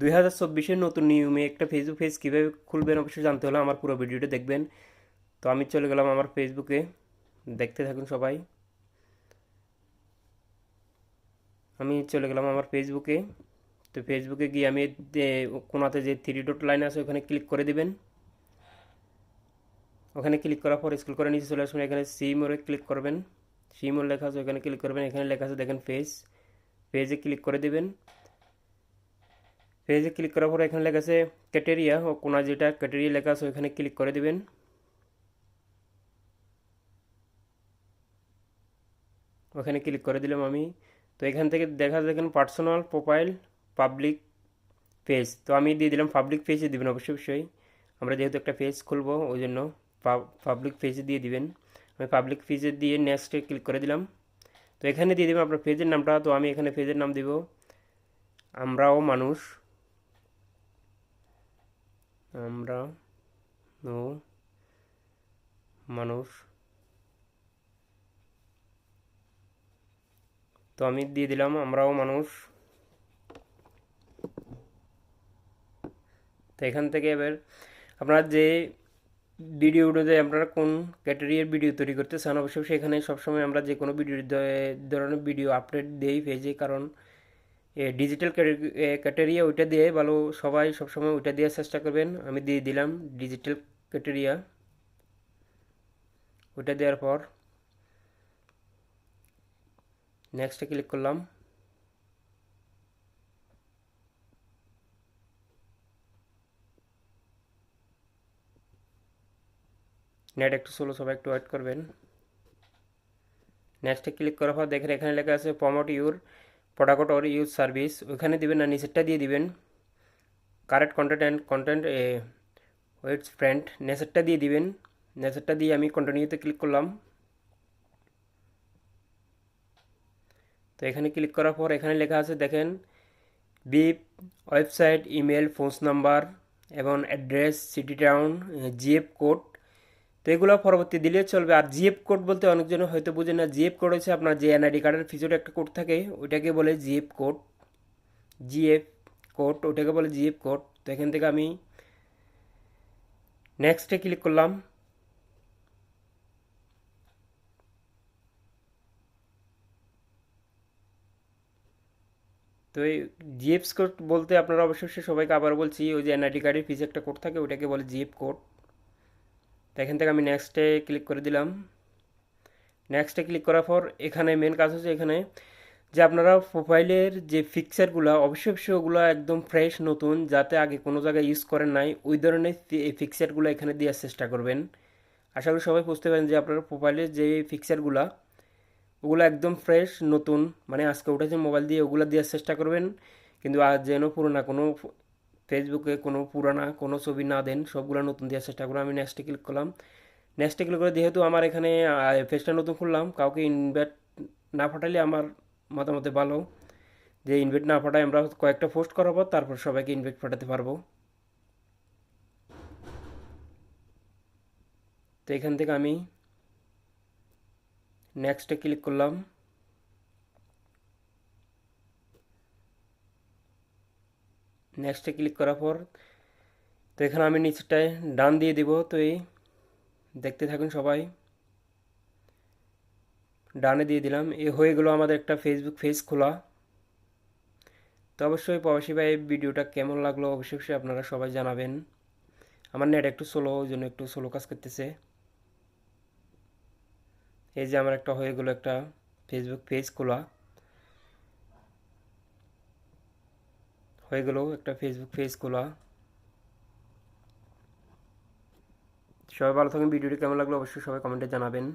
দুই হাজার চব্বিশের নতুন নিয়মে একটা ফেসবুক পেজ কীভাবে খুলবেন অবশ্যই জানতে হলে আমার পুরো ভিডিওটা দেখবেন। তো আমি চলে গেলাম আমার ফেসবুকে দেখতে থাকুন সবাই। আমি চলে গেলাম আমার ফেসবুকে তো ফেসবুকে গিয়ে আমি কোনাতে যে থ্রি ডট লাইন আছে, ওখানে ক্লিক করে দিবেন। ওখানে ক্লিক করার পর স্কুল করে নিচে চলে আসবেন। এখানে সি মোড়ে ক্লিক করবেন। সি মোড় লেখা আছে, ওখানে ক্লিক করবেন। এখানে লেখা আছে, দেখেন পেজ পেজে ক্লিক করে দিবেন। পেজে ক্লিক করার পর এখানে লেখা আছে ক্যাটেরিয়া ও কোনা যেটা ক্যাটেরিয়া লেখা আছে ওখানে ক্লিক করে দিবেন। ওখানে ক্লিক করে দিলাম আমি। তো এখান থেকে দেখা দেখেন পার্সোনাল প্রোফাইল পাবলিক পেজ তো আমি দিয়ে দিলাম পাবলিক পেজে দিবেন অবশ্যই অবশ্যই। আমরা যেহেতু একটা পেজ খুলবো, ওই জন্য পাবলিক পেজে দিয়ে দিবেন। আমি পাবলিক পেজে দিয়ে নেক্সটে ক্লিক করে দিলাম। তো এখানে দিয়ে দেবেন আপনার পেজের নামটা। তো আমি এখানে পেজের নাম দিব। আমরাও মানুষ। আমরা ও মানুষ। তো আমি দিয়ে দিলাম, আমরাও মানুষ। তো এখান থেকে এবার আপনার যে ভিডিওটাতে আপনারা কোন ক্যাটারিয়ার ভিডিও তৈরি করতে চান, অবশ্যই সেখানে সবসময় আমরা যে কোনো ভিডিও ধরনের ভিডিও আপডেট দিই পেজে কারণ ডিজিটাল ক্যাটেরিয়া ওইটা দিয়ে ভালো সবাই সবসময় ওইটা দেওয়ার চেষ্টা করবেন। আমি দিয়ে দিলাম ডিজিটাল ক্যাটেরিয়া ওইটা দেওয়ার পর নেক্সটে ক্লিক করলাম। নেট একটু স্লো সবাই একটু ওয়েট করবেন। নেক্সটে ক্লিক করার পর দেখেন এখানে লেখা আছে promote your product or use service ওইখানে দিবেন না, নিচেরটা দিয়ে দিবেন। Correct content and content weights friend নেচারটা দিয়ে দিবেন। নেচারটা দিয়ে আমি কন্টিনিউতে ক্লিক করলাম। তো এখানে ক্লিক করার পর এখানে লেখা আছে, দেখেন বিপ ওয়েবসাইট ইমেল ফোন নাম্বার এবং address city town GF code তো এগুলো পরবর্তী দিলে চলবে। আর জিএফ কোড বলতে অনেকজন হয়তো বুঝে না। জিএফ কোড হচ্ছে আপনার যে এনআইডি কার্ডের ফিচারে একটা কোড থাকে, ওইটাকে বলে জিএফ কোড জিএফ কোড ওটাকে বলে জিএফ কোড তো এখান থেকে আমি নেক্সটে ক্লিক করলাম। তো এই জিএফস কোড বলতে আপনারা অবশ্যই সবাইকে আবার বলছি, ওই যে এনআইডি কার্ডের পিছে একটা কোড থাকে, ওইটাকে বলে জিএফ কোড তো এখান থেকে আমি নেক্সটে ক্লিক করে দিলাম। নেক্সটে ক্লিক করার পর এখানে মেন কাজ হচ্ছে এখানে যে আপনারা প্রোফাইলের যে ফিক্সারগুলো অবশ্যই অবশ্যই ওগুলো একদম ফ্রেশ নতুন, যাতে আগে কোনো জায়গায় ইউজ করেন নাই, ওই ধরনের এই ফিক্সারগুলো এখানে দেওয়ার চেষ্টা করবেন। আশা করি সবাই বুঝতে পারেন যে আপনার প্রোফাইলের যে ফিক্সারগুলো ওগুলো একদম ফ্রেশ নতুন মানে আজকে উঠেছে মোবাইল দিয়ে, ওগুলো দেওয়ার চেষ্টা করবেন। কিন্তু আর যেন পুরোনা কোনো ফেসবুকে কোনো পুরানা, কোনো ছবি না দেন, সবগুলো নতুন দেওয়ার চেষ্টা করলাম। আমি নেক্সটে ক্লিক করলাম। নেক্সটে ক্লিক করে যেহেতু আমার এখানে ফেসটা নতুন খুললাম, কাউকে ইনভাইট না পাঠালে আমার মতামতে ভালো। যে ইনভাইট না পাঠায় আমরা কয়েকটা পোস্ট করার করাবো, তারপর সবাইকে ইনভাইট পাঠাতে পারব। তো এখান থেকে আমি নেক্সটে ক্লিক করলাম। নেক্সটে ক্লিক করার পর, তো এখানে আমি নিচটায় ডান দিয়ে দিব। তো এই দেখতে থাকুন সবাই। ডানে দিয়ে দিলাম। এ হয়ে গেলো আমাদের একটা ফেসবুক পেজ খোলা। তো অবশ্যই প্রবাসী ভাই, ভিডিওটা কেমন লাগল অবশ্যই আপনারা সবাই জানাবেন। আমার নেট একটু স্লো ওই জন্য একটু স্লো কাজ করতেছে। এই যে আমার একটা হয়ে গেলো একটা ফেসবুক পেজ খোলা। হয়ে গেল একটা ফেসবুক পেজ খোলা। সবাই ভালো থাকেন ভিডিওটি কেমন লাগল অবশ্যই সবাই কমেন্টে জানাবেন।